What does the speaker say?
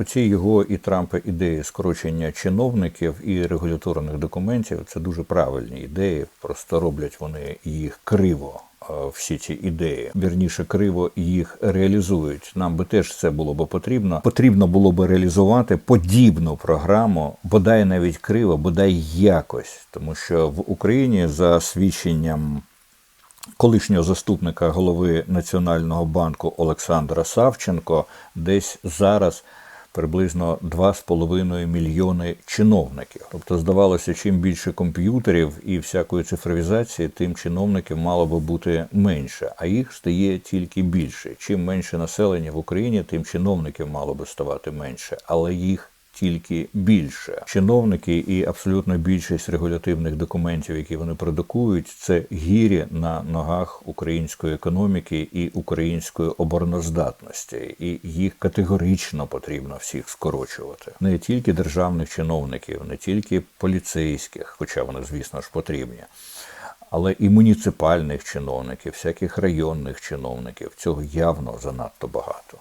Оці його і Трампа ідеї скорочення чиновників і регуляторних документів це дуже правильні ідеї. Просто роблять вони їх криво. е, Всі ці ідеї вірніше криво їх реалізують. Нам би теж це було би потрібно. Потрібно було би реалізувати подібну програму, бодай навіть криво, бодай якось, тому що в Україні за свідченням колишнього заступника голови Національного банку Олександра Савченко десь зараз приблизно 2,5 мільйони чиновників. Тобто, здавалося, чим більше комп'ютерів і всякої цифровізації, тим чиновників мало би бути менше, а їх стає тільки більше. Чим менше населення в Україні, тим чиновників мало би ставати менше, але їх тільки більше. Чиновники і абсолютно більшість регулятивних документів, які вони продукують, це гірі на ногах української економіки і української обороноздатності, і їх категорично потрібно всіх скорочувати. Не тільки державних чиновників, не тільки поліцейських, хоча вони, звісно ж, потрібні. Але і муніципальних чиновників, всяких районних чиновників цього явно занадто багато.